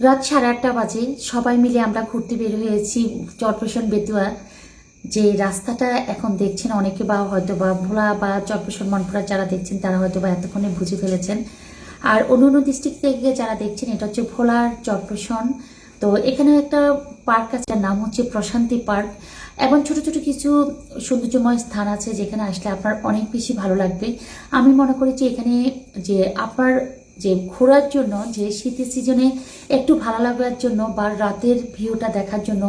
রাত সাড়ে আটটা বাজে, সবাই মিলে আমরা ঘুরতে বের হয়েছি চরপেশন বেতুয়া। যে রাস্তাটা এখন দেখছেন অনেকে বা হয়তো বা ভোলা বা চরপেশন মনপুরা যারা দেখছেন, তারা হয়তো বা এতক্ষণে বুঝে ফেলেছেন। আর অন্য অন্য ডিস্ট্রিক্ট থেকে যারা দেখছেন, এটা হচ্ছে ভোলার চরপেশন তো এখানে একটা পার্ক আছে, যার নাম হচ্ছে প্রশান্তি পার্ক। এবং ছোট ছোট কিছু সৌন্দর্যময় স্থান আছে যেখানে আসলে আপনার অনেক বেশি ভালো লাগবে। আমি মনে করি যে এখানে যে আপনার যে ঘোরার জন্য, যে শীতের সিজনে একটু ভালো লাগার জন্য বা রাতের ভিউটা দেখার জন্য,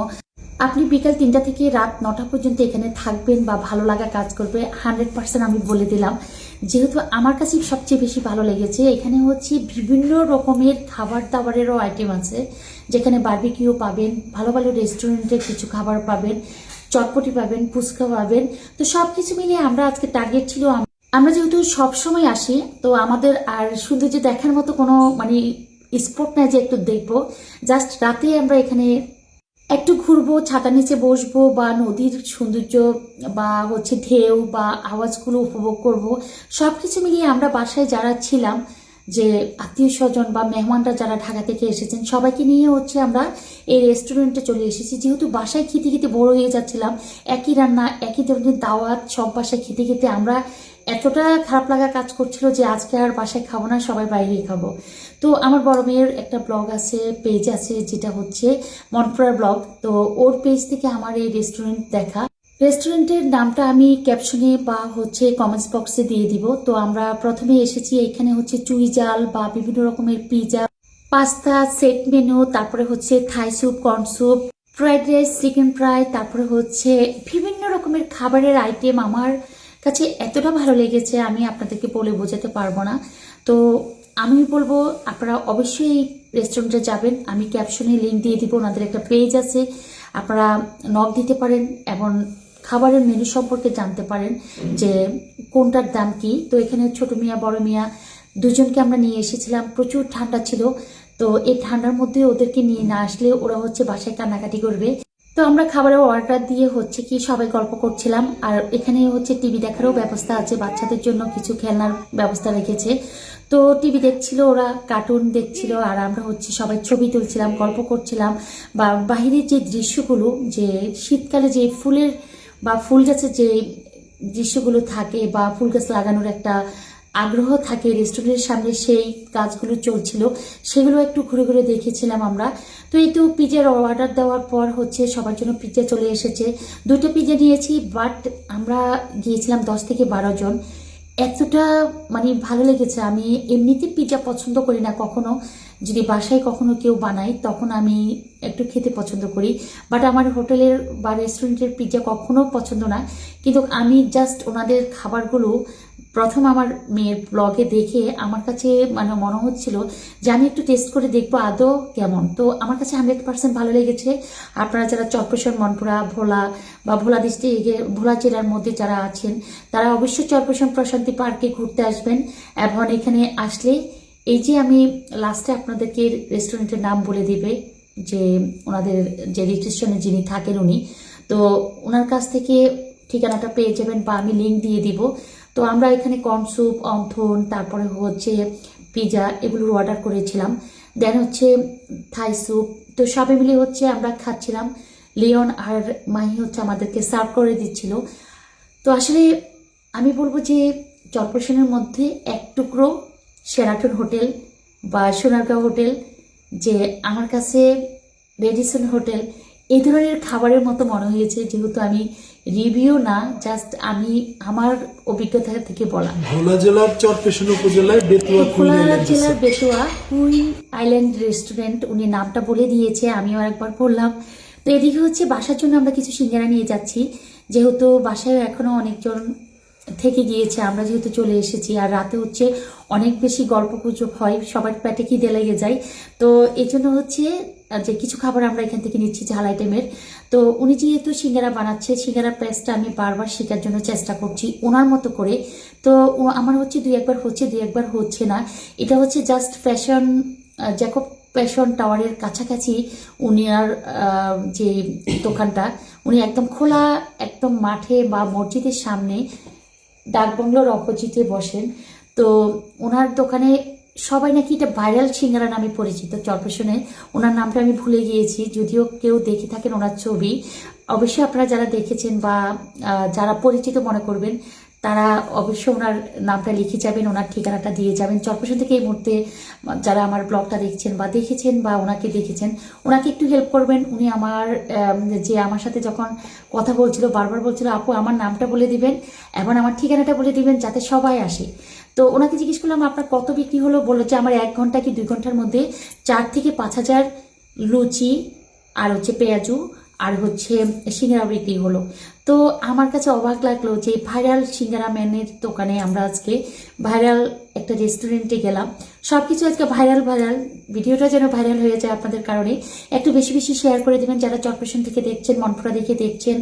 আপনি বিকাল তিনটা থেকে রাত নটা পর্যন্ত এখানে থাকবেন বা ভালো লাগা কাজ করবে, হান্ড্রেড পার্সেন্ট আমি বলে দিলাম। যেহেতু আমার কাছে সবচেয়ে বেশি ভালো লেগেছে, এখানে হচ্ছে বিভিন্ন রকমের খাবার দাবারেরও আইটেম আছে। যেখানে বার্বিকিউ পাবেন, ভালো ভালো রেস্টুরেন্টের কিছু খাবার পাবেন, চটপটি পাবেন, ফুচকা পাবেন। তো সব কিছু মিলিয়ে আমরা আজকে টার্গেট ছিল আমরা যেহেতু সবসময় আসি, তো আমাদের আর শুধু যে দেখার মতো কোনো মানে স্পট নাই যে একটু দেখব জাস্ট রাতে আমরা এখানে একটু ঘুরবো, ছাতা নিচে বসবো বা নদীর সৌন্দর্য বা হচ্ছে ঢেউ বা আওয়াজগুলো উপভোগ করব। সব কিছু মিলিয়ে আমরা বাসায় যারা ছিলাম যে আত্মীয় স্বজন বা মেহমানরা যারা ঢাকা থেকে এসেছেন, সবাইকে নিয়ে হচ্ছে আমরা এই রেস্টুরেন্টে চলে এসেছি। যেহেতু বাসায় খেতে খেতে বড় হয়ে যাচ্ছিলাম, একই রান্না, একই ধরনের দাওয়াত, সব বাসায় খেতে খেতে আমরা এতটা খারাপ লাগা কাজ করছিল যে আজকে আর বাসায় খাব না, সবাই বাইরেই খাব। তো আমার বড় মেয়ের একটা ব্লগ আছে পেজ আছে, যেটা হচ্ছে মনপুরার ব্লগ তো ওর পেজ থেকে আমার এই রেস্টুরেন্ট দেখা। রেস্টুরেন্টের নামটা আমি ক্যাপশনে বা হচ্ছে কমেন্টস বক্সে দিয়ে দিব। তো আমরা প্রথমে এসেছি, এখানে হচ্ছে চুই জাল বা বিভিন্ন রকমের পিজা পাস্তা সেট মেনু তারপরে হচ্ছে Thai soup corn soup fried rice chicken fry তারপরে হচ্ছে বিভিন্ন রকমের খাবারের আইটেম আমার কাছে এতটা ভালো লেগেছে, আমি আপনাদেরকে বলে বোঝাতে পারব না। তো আমি বলব, আপনারা অবশ্যই এই রেস্টুরেন্টে যাবেন। আমি ক্যাপশনে লিঙ্ক দিয়ে দিব, ওনাদের একটা পেজ আছে। আপনারা নক দিতে পারেন এবং খাবারের মেনু সম্পর্কে জানতে পারেন যে কোনটার দাম কি। তো এখানে ছোট মিয়া, বড় মিয়া দুজনকে আমরা নিয়ে এসেছিলাম। প্রচুর ঠান্ডা ছিল। তো এই ঠান্ডার মধ্যে ওদেরকে নিয়ে না আসলে ওরা হচ্ছে বাসায় কান্নাকাটি করবে। তো আমরা খাবারের অর্ডার দিয়ে হচ্ছে কি সবাই গল্প করছিলাম। আর এখানে হচ্ছে টিভি দেখারও ব্যবস্থা আছে। বাচ্চাদের জন্য কিছু খেলনার ব্যবস্থা রেখেছে। তো টিভি দেখছিল, ওরা কার্টুন দেখছিল, আর আমরা হচ্ছে সবাই ছবি তুলছিলাম, গল্প করছিলাম। বা বাহিরের যে দৃশ্যগুলো, যে শীতকালে যে ফুলের বা ফুল গাছের যে দৃশ্যগুলো থাকে বা ফুল গাছ লাগানোর একটা আগ্রহ থাকে রেস্টুরেন্টের সামনে সেই কাজগুলো চলছিল, সেগুলো একটু ঘুরে ঘুরে দেখেছিলাম আমরা। তো এই তো পিজার অর্ডার দেওয়ার পর হচ্ছে সবার জন্য পিজা চলে এসেছে। দুটো পিজা নিয়েছি বাট আমরা গিয়েছিলাম দশ থেকে বারো জন। এতটা মানে ভালো লেগেছে। আমি এমনিতে পিজা পছন্দ করি না কখনো। যদি বাসায় কখনো কেউ বানাই তখন আমি একটু খেতে পছন্দ করি। বাট আমার হোটেলের বা রেস্টুরেন্টের পিজা কখনো পছন্দ না। কিন্তু আমি জাস্ট ওনাদের খাবারগুলো প্রথম আমার মেয়ের ব্লগে দেখে আমার কাছে মানে মনে হচ্ছিল যে আমি একটু টেস্ট করে দেখব আদৌ কেমন। তো আমার কাছে হান্ড্রেড পার্সেন্ট ভালো লেগেছে। আপনারা যারা চরপেশন মনপুরা, ভোলা বা ভোলা ডিস্ট্রিক্টে ভোলা জেলার মধ্যে যারা আছেন, তারা অবশ্যই চরপেশন প্রশান্তি পার্কে ঘুরতে আসবেন এবং এখানে আসলে এই যে আমি লাস্টে আপনাদেরকে রেস্টুরেন্টের নাম বলে দিবে যে ওনাদের যে রিসেপশনে যিনি থাকেন উনি, তো ওনার কাছ থেকে ঠিকানাটা পেয়ে যাবেন বা আমি লিঙ্ক দিয়ে দিব। তো আমরা এখানে কর্ন স্যুপ অন্থন তারপরে হচ্ছে পিজা এগুলোর অর্ডার করেছিলাম। দেন হচ্ছে থাই স্যুপ তো সবে মিলে হচ্ছে আমরা খাচ্ছিলাম। লিওন আর মাহি হচ্ছে আমাদেরকে সার্ভ করে দিচ্ছিল। তো আসলে আমি বলব যে চরপেশনের মধ্যে এক টুকরো সেরাটন হোটেল বা সোনারগাঁও হোটেল, যে আমার কাছে রেডিসন হোটেল এই ধরনের খাবারের মতো মনে হয়েছে যেহেতু আমি রিভিউ না জাস্ট আমি আমার অভিজ্ঞতা থেকে বলা। ভোলা জেলার চরপেশন উপজেলায় বেতুয়া ভোলা জেলার বেতুয়া কুই আইল্যান্ড রেস্টুরেন্ট উনি নামটা বলে দিয়েছে আমিও একবার বললাম। তো এদিকে হচ্ছে বাসার জন্য আমরা কিছু সিঙ্গারা নিয়ে যাচ্ছি যেহেতু বাসায় এখনও অনেকজন থেকে গিয়েছে, আমরা যেহেতু চলে এসেছি, আর রাতে হচ্ছে অনেক বেশি গল্প গুজব হয়, সবার পেটে খিদে লেগে যায়। তো এই জন্য হচ্ছে, যে কিছু খাবার আমরা এখান থেকে নিচ্ছি ঝাল আইটেমের। তো উনি যেহেতু সিঙ্গারা বানাচ্ছে, সিঙ্গারা প্রেসটা আমি বারবার শেখার জন্য চেষ্টা করছি ওনার মতো করে। তো আমার হচ্ছে দুই একবার হচ্ছে, দুই একবার হচ্ছে না। এটা হচ্ছে জাস্ট ফ্যাশন জ্যাকব ফ্যাশন টাওয়ারের কাছাকাছি উনি আর যে দোকানটা, উনি একদম খোলা, একদম মাঠে বা মসজিদের সামনে ডাকবাংলোর অপোজিটে বসেন। তো ওনার দোকানে সবাই নাকি এটা ভাইরাল সিঙ্গারা নামে পরিচিত চরপেশনে ওনার নামটা আমি ভুলে গিয়েছি, যদিও কেউ দেখে থাকেন ওনার ছবি। অবশ্যই আপনারা যারা দেখেছেন বা যারা পরিচিত মনে করবেন তারা অবশ্যই ওনার নামটা লিখে যাবেন, ওনার ঠিকানাটা দিয়ে যাবেন। চরপেশন থেকে এই মুহূর্তে যারা আমার ব্লগটা দেখছেন বা দেখেছেন বা ওনাকে দেখেছেন, ওনাকে একটু হেল্প করবেন। উনি আমার যে আমার সাথে যখন কথা বলছিল, বারবার বলছিল, আপু, আমার নামটা বলে দিবেন এবং আমার ঠিকানাটা বলে দিবেন যাতে সবাই আসে। তো ওনাকে জিজ্ঞেস করলাম, আপনার কত বিক্রি হলো? বলল যে, আমার এক ঘণ্টা কি দুই ঘণ্টার মধ্যে চার থেকে পাঁচ হাজার লুচি আর হচ্ছে পেঁয়াজু আর হচ্ছে সিঙ্গারা বিক্রি হলো। তো আমার কাছে অবাক লাগল যে ভাইরাল সিঙ্গারা ম্যানের দোকানে আমরা আজকে ভাইরাল একটা রেস্টুরেন্টে গেলাম। সব কিছু আজকে ভাইরাল ভাইরাল। ভিডিওটা যেন ভাইরাল হয়ে যায় আপনাদের কারণে। একটু বেশি বেশি শেয়ার করে দেবেন। যারা চটপেশন থেকে দেখছেন, মনপুরা দেখে দেখছেন,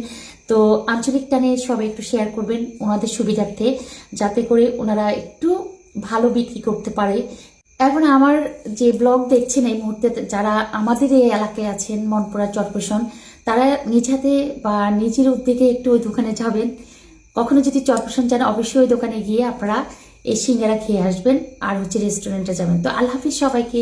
তো আঞ্চলিক টানে সবাই একটু শেয়ার করবেন ওনাদের সুবিধার্থে, যাতে করে ওনারা একটু ভালো বিক্রি করতে পারে। এখন আমার যে ব্লগ দেখছেন এই মুহূর্তে, যারা আমাদের এই এলাকায় আছেন, মনপুরা চটপেশন তারা নিজ হাতে বা নিজের উদ্যোগে একটু ওই দোকানে যাবেন। কখনো যদি চটপেশন চান, অবশ্যই ওই দোকানে গিয়ে আপনারা এই সিঙ্গারা খেয়ে আসবেন আর হচ্ছে রেস্টুরেন্টে যাবেন। তো আল্লাহ হাফিজ সবাইকে